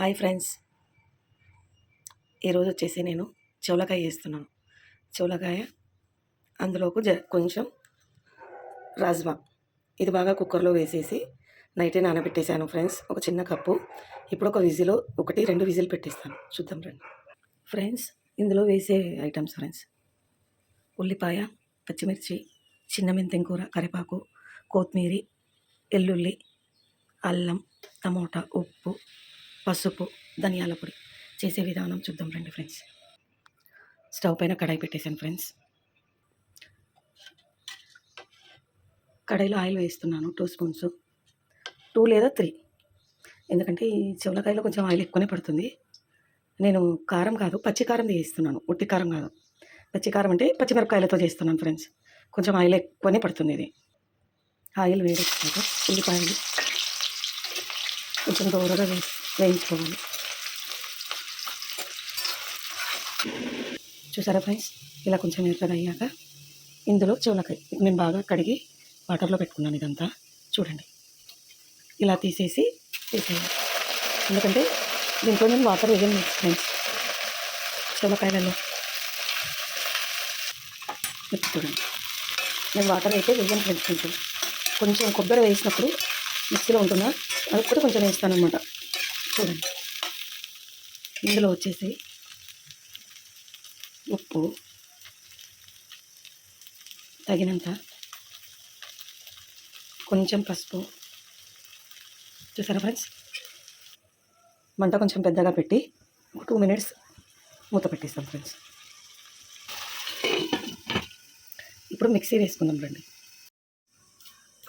Hi friends. ఈరోజు వచ్చేసి నేను చెవులకాయ చేస్తున్నాను. చెవులకాయ అందులోకి జ కొంచెం రాజ్మా. ఇది బాగా కుక్కర్లో వేసేసి నైటే నానబెట్టేశాను ఫ్రెండ్స్. ఒక చిన్న కప్పు. ఇప్పుడు ఒక విజిల్ ఒకటి రెండు విజిల్ పెట్టేస్తాను. చూద్దాం రండి. ఫ్రెండ్స్ ఇందులో వేసే ఐటమ్స్ ఫ్రెండ్స్. ఉల్లిపాయ పచ్చిమిర్చి చిన్న మెంతెం కూర కరివేపాకు కొత్తిమీర ఎల్లుల్లి అల్లం టమోటా ఉప్పు పసుపు ధనియాల పొడి చేసే విధానం చూద్దాం రండి ఫ్రెండ్స్. స్టవ్ పైన కడాయి పెట్టేశాను ఫ్రెండ్స్. కడాయిలో ఆయిల్ వేస్తున్నాను టూ స్పూన్స్. టూ లేదా త్రీ ఎందుకంటే ఈ చెవులకాయలో కొంచెం ఆయిల్ ఎక్కువనే పడుతుంది. నేను కారం కాదు పచ్చి కారం వేస్తున్నాను. ఉట్టి కారం కాదు. పచ్చి కారం అంటే పచ్చిమిరపకాయలతో చేస్తున్నాను ఫ్రెండ్స్. కొంచెం ఆయిల్ ఎక్కువనే పడుతుంది ఇది. ఆయిల్ వేడెక్కాక ఉల్లిపాయలు కొంచెం దూరగా వేసి వేయించుకోవాలి. చూసారా ఫ్రెండ్స్? ఇలా కొంచెం ఎర్రగా అయ్యాక ఇందులో చెవులకాయ. నేను బాగా కడిగి వాటర్లో పెట్టుకున్నాను ఇదంతా. చూడండి. ఇలా తీసేసి తీసేయాలి ఎందుకంటే దీంట్లో నేను వాటర్ వేయను ఫ్రెండ్స్. చెవులకాయలలో. చూడండి. నేను వాటర్ అయితే వేయను ఫ్రెండ్స్ కొంచెం కొంచెం కొబ్బరి వేసినప్పుడు మిక్సీలో ఉంటుందా అది కూడా కొంచెం వేస్తాను అనమాట చూడండి. ఇందులో వచ్చేసి ఉప్పు తగినంత కొంచెం పసుపు. చూసారా ఫ్రెండ్స్? మంట కొంచెం పెద్దగా పెట్టి ఒక టూ మినిట్స్ మూత పెట్టేస్తాం ఫ్రెండ్స్. ఇప్పుడు మిక్సీ వేసుకుందాం రండి.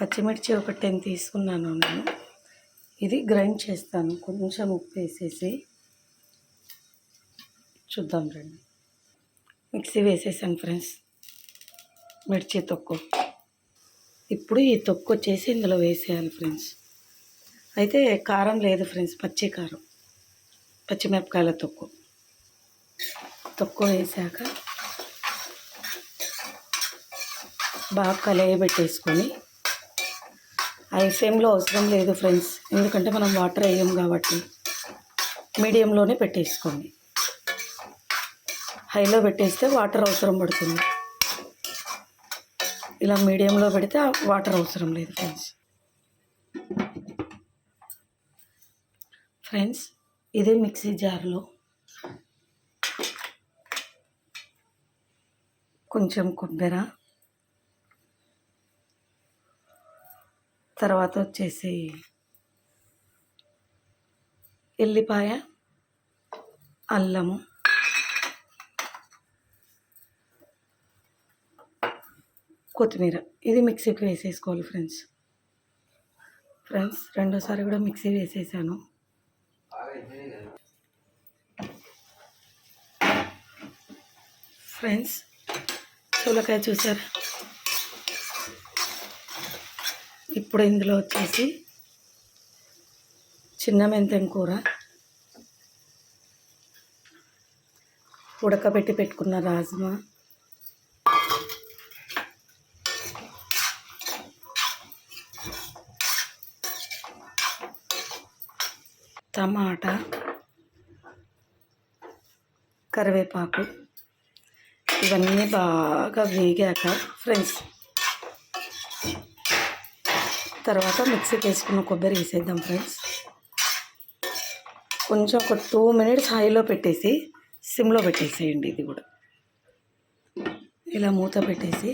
పచ్చిమిర్చి ఒక టెన్ తీసుకున్నాను నేను. ఇది గ్రైండ్ చేస్తాను. కొంచెం ఉప్పు వేసేసి చూద్దాం రండి. మిక్సీ వేసేసాను ఫ్రెండ్స్. మిర్చి తొక్కు. ఇప్పుడు ఈ తొక్కు వచ్చేసి ఇందులో వేసేయాలి ఫ్రెండ్స్. అయితే కారం లేదు ఫ్రెండ్స్ పచ్చి కారం. పచ్చిమిరపకాయల తొక్కు. తొక్కు వేసాక బాగా కలయబెట్టేసుకొని హై ఫ్లేమ్లో అవసరం లేదు ఫ్రెండ్స్. ఎందుకంటే మనం వాటర్ వేయం కాబట్టి. మీడియంలోనే పెట్టేసుకోండి. హైలో పెట్టేస్తే వాటర్ అవసరం పడుతుంది. ఇలా మీడియంలో పెడితే వాటర్ అవసరం లేదు ఫ్రెండ్స్. ఫ్రెండ్స్ ఇదే మిక్సీ జార్లో కొంచెం కొబ్బరి తర్వాత వచ్చేసి ఎల్లిపాయ అల్లము కొత్తిమీర. ఇది మిక్సీకి వేసేసుకోవాలి ఫ్రెండ్స్. ఫ్రెండ్స్ రెండోసారి కూడా మిక్సీ వేసేసాను. ఫ్రెండ్స్ చూలకాయ చూసారు? ఇప్పుడు ఇందులో వచ్చేసి చిన్న మెంతెం కూర. ఉడకబెట్టి పెట్టుకున్న రాజ్మా. టమాటా. కరివేపాకు. ఇవన్నీ బాగా వేగాక ఫ్రెండ్స్ తర్వాత మిక్సీకి వేసుకున్న కొబ్బరి వేసేద్దాం ఫ్రెండ్స్. కొంచెం ఒక టూ మినిట్స్ హైలో పెట్టేసి సిమ్లో పెట్టేసేయండి ఇది కూడా. ఇలా మూత పెట్టేసి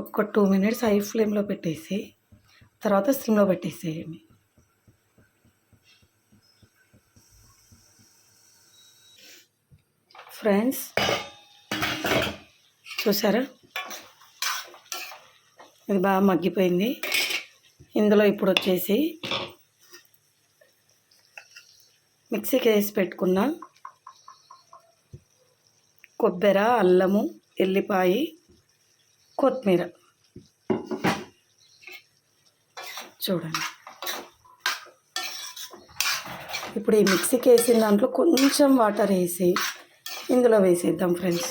ఒక్క టూ మినిట్స్ హై ఫ్లేమ్లో పెట్టేసి తర్వాత సిమ్లో పెట్టేసేయండి. ఫ్రెండ్స్ చూసారా? ఇది బాగా మగ్గిపోయింది. ఇందులో ఇప్పుడు వచ్చేసి మిక్సీకి వేసి పెట్టుకున్న కొబ్బరి అల్లము ఎల్లిపాయ కొత్తిమీర. చూడండి. ఇప్పుడు ఈ మిక్సీకి వేసిన దాంట్లో కొంచెం వాటర్ వేసి ఇందులో వేసేద్దాం ఫ్రెండ్స్.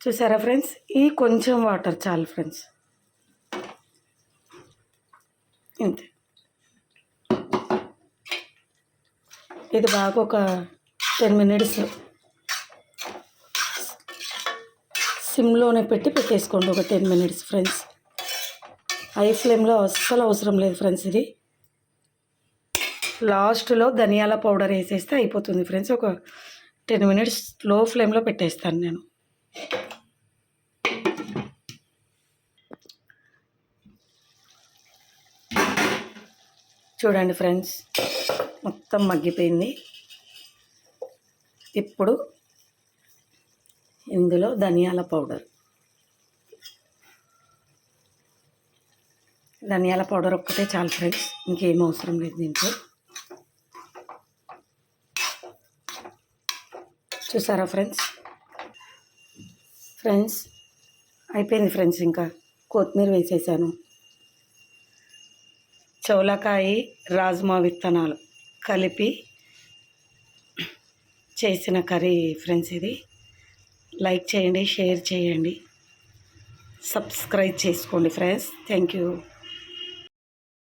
చూసారా ఫ్రెండ్స్? ఈ కొంచెం వాటర్ చాలు ఫ్రెండ్స్. ఇంతే. ఇది బాగా ఒక టెన్ మినిట్స్ సిమ్లోనే పెట్టి పెట్టేసుకోండి ఒక టెన్ మినిట్స్ ఫ్రెండ్స్. హై ఫ్లేమ్లో అస్సలు అవసరం లేదు ఫ్రెండ్స్ ఇది. లాస్ట్లో ధనియాల పౌడర్ వేసేస్తే అయిపోతుంది ఫ్రెండ్స్ ఒక టెన్ మినిట్స్లో ఫ్లేమ్లో పెట్టేస్తాను నేను. చూడండి ఫ్రెండ్స్ మొత్తం మగ్గిపోయింది. ఇప్పుడు ఇందులో ధనియాల పౌడర్. ధనియాల పౌడర్ ఒక్కటే చాలు ఫ్రెండ్స్ ఇంకేం అవసరం లేదు దీంట్లో. చూసారా ఫ్రెండ్స్? ఫ్రెండ్స్ అయిపోయింది ఫ్రెండ్స్ ఇంకా. కొత్తిమీర వేసేసాను. చౌలకాయి రాజ్మా విత్తనాలు కలిపి చేసిన కర్రీ ఫ్రెండ్స్ ఇది. లైక్ చేయండి షేర్ చేయండి. సబ్స్క్రైబ్ చేసుకోండి ఫ్రెండ్స్. Thank you.